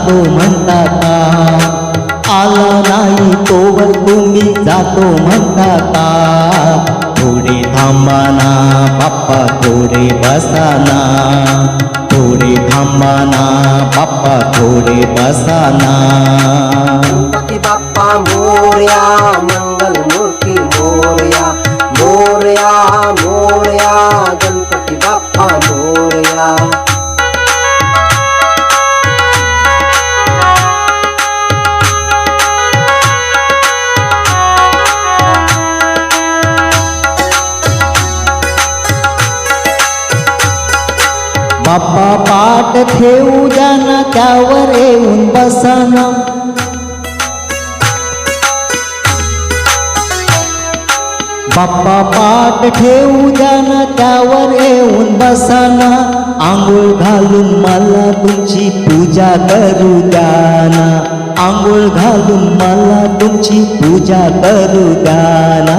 जातो म्हणता आला नाही तोवर तुम्ही जातो म्हणता थोडे थांबाना बाप्पा थोडे बसाना. थोडे थांबाना बाप्पा थोडे बसाना. बाप्पा मोर्या बाप्पा पाठ ठेवू द्या ना त्यावर येऊन बसाना. बाप्पा पाठ ठेवू द्या ना त्यावर येऊन बसाना. आंघोळ घालून मला तुमची पूजा करू द्या ना. आंघोळ घालून मला तुमची पूजा करू द्या ना.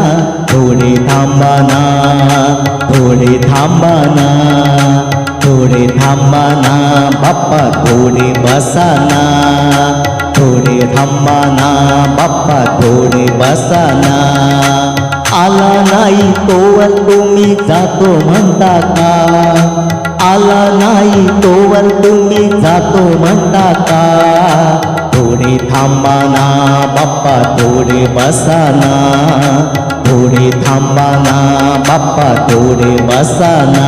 थोडे थांबाना थोडे थांबाना थोडे थांबाना बाप्पा थोडे बसाना थोडे थांबाना बाप्पा थोडे बसाना आला नाही तोवर तुम्ही जातो म्हणता का? आला नाही तोवर तुम्ही जातो म्हणता का? थोडे थांबाना बाप्पा थोडे बसाना थोडे थांबाना बाप्पा थोडे बसाना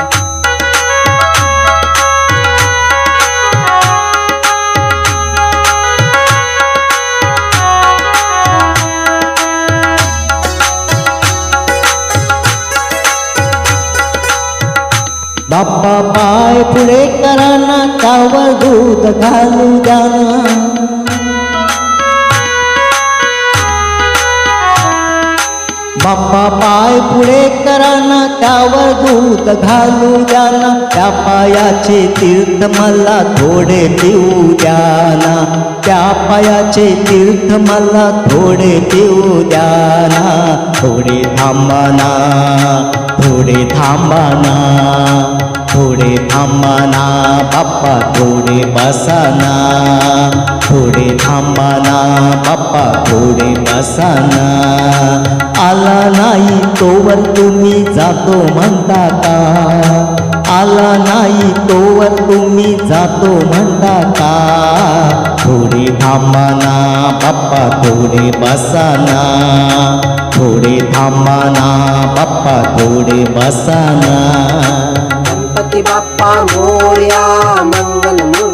बाप्पा पाय पुढे कराना त्यावर दूध घालू जाना. बाप्पा पाय पुढे कराना त्यावर दूध घालू द्याना त्या पायाचे तीर्थ मला थोडे पिऊ द्याना. त्या पायाचे तीर्थ मला थोडे पिऊ द्याना. थोडे थांबाना थोडे थांबाना थोडे थांबाना बाप्पा थोडे बसाना थोडे थांबाना बाप्पा थोडे बसाना आला नाही तोवर तुम्ही जातो म्हणता का? आला नाही तोवर तुम्ही जातो म्हणता का? थोडे थांबाना बाप्पा थोडे बसाना. थोडे थांबाना बाप्पा थोडे बसाना. गणपती बाप्पा मोर्या मंगल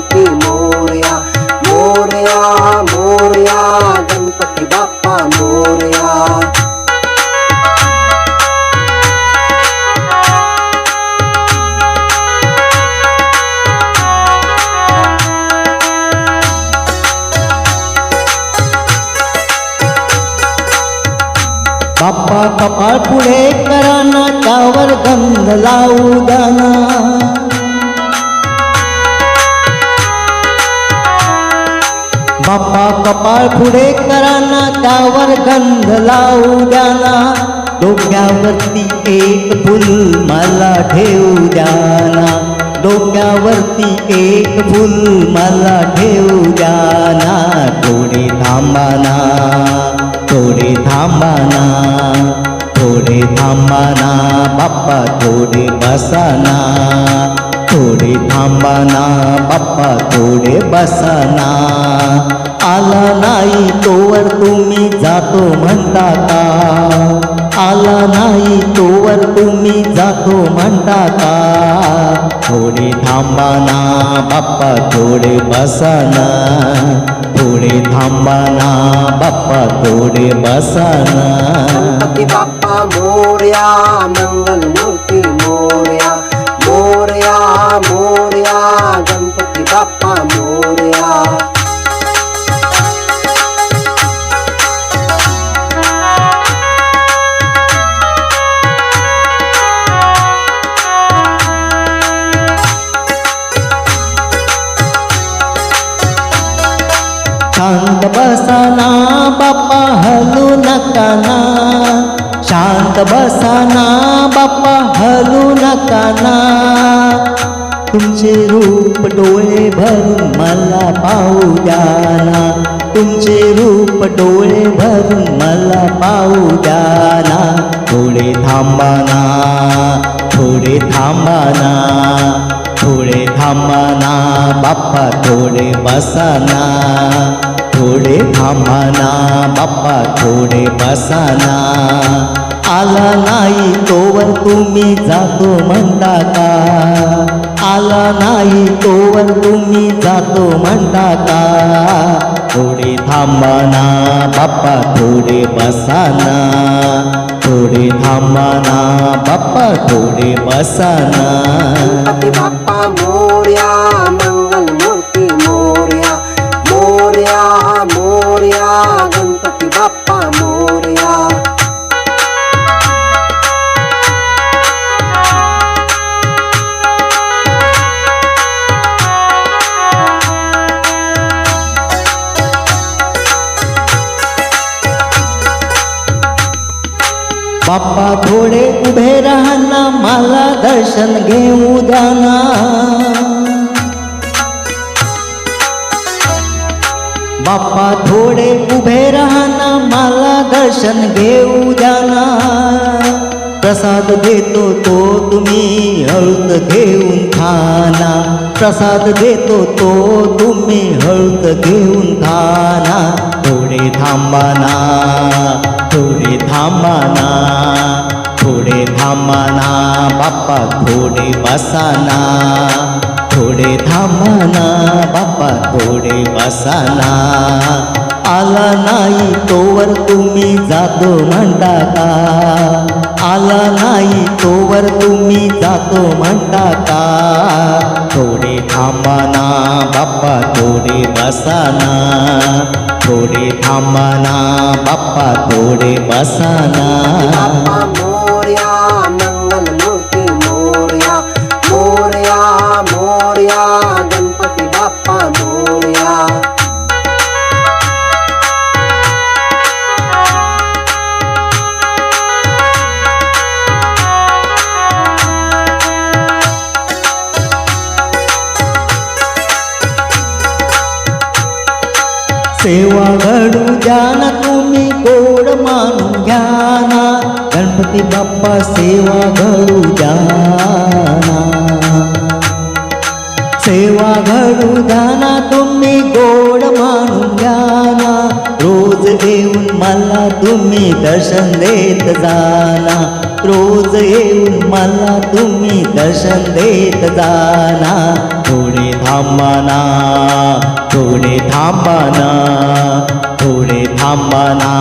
कपाळ पुढे कराना त्यावर गंध लावू दाना बाप्पा कपाळ पुढे कराना त्यावर गंध लावू द्याना डोक्यावरती एक फुल मला ठेवू द्याना डोक्यावरती एक फुल मला ठेवू द्याना थांबाना बाप्पा थोडे बसाना. थोडे थांबाना बाप्पा थोडे बसाना. आला नाही तोवर तुम्ही जातो म्हणता का? आला नाही तोवर तुम्ही जातो म्हणता का? थोडे थांबा ना बाप्पा थोडे बसाना. थोडे थांबाना बाप्पा थोडे बसाना. बाप्पा मोर्या मंगल मूर्ती मोर्या शांत बसाना बाप्पा हलू नका ना. शांत बसाना बाप्पा हलू नका ना. तुमचे रूप डोळे भरून मला पाहू द्याना तुमचे रूप डोळे भरून मला पाहू द्याना थोडे थांबाना थोडे थांबाना थोडे थांबाना बाप्पा थोडे बसाना. थोडे थांबाना बाप्पा थोडे बसाना. आला नाही तोवर तुम्ही जातो म्हणता का? आला नाही तोवर तुम्ही जातो म्हणता का? थोडे थांबाना बाप्पा थोडे बसाना. थोडे थांबाना बाप्पा थोडे बसाना गणपती बाप्पा मोर्या बाप्पा थोडे उभे राहना मला दर्शन घेऊ दाना बाप्पा थोडे उभे राहना मला दर्शन घेऊ दाना प्रसाद देतो तो तुम्ही हळद घेऊन खाना. प्रसाद देतो तो तुम्ही हळद घेऊन खाना. थोडे थांबाना थोडे थांबाना थोडे थांबाना बाप्पा थोडे बसाना थोडे थांबाना बाप्पा थोडे बसाना आला नाही तोवर तुम्ही जातो म्हणता का आला नाही तोवर तुम्ही जातो म्हणता का थोडे थांबाना बाप्पा थोडे बसाना. थोडे थांबाना बाप्पा थोडे बसाना. सेवा घडू द्या ना तुम्ही गोड मानून घ्या ना. गणपती बाप्पा सेवा घडू द्या ना. सेवा घडू द्या ना तुम्ही गोड मानून घ्या ना. रोज येऊन मला तुम्ही दर्शन देत जाना रोज येऊन मला तुम्ही दर्शन देत जाना. थोडे थांबाना थोडे थांबाना थोडे थांबाना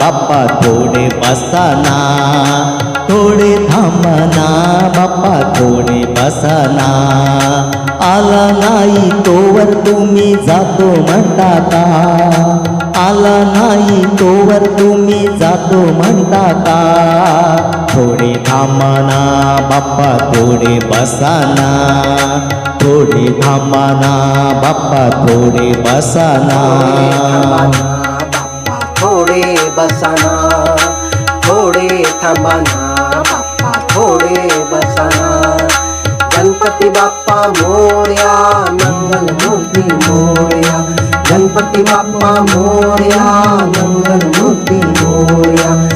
बाप्पा थोडे बसाना थोडे थांबाना बाप्पा थोडे बसाना आला नाही तोवर तुम्ही जातो म्हणता का? आला नाही तोवर तुम्ही जातो म्हणता का? थांबाना बाप्पा थोडे बसाना. थोडे थांबाना बाप्पा थोडे बसाना. बाप्पा थोडे बसाना. थोडे थांबाना बाप्पा थोडे बसाना. गणपती बाप्पा मोर्या मंगल मूर्ती मोर्या. गणपती बाप्पा मोर्या मंगल मूर्ती मोर्या.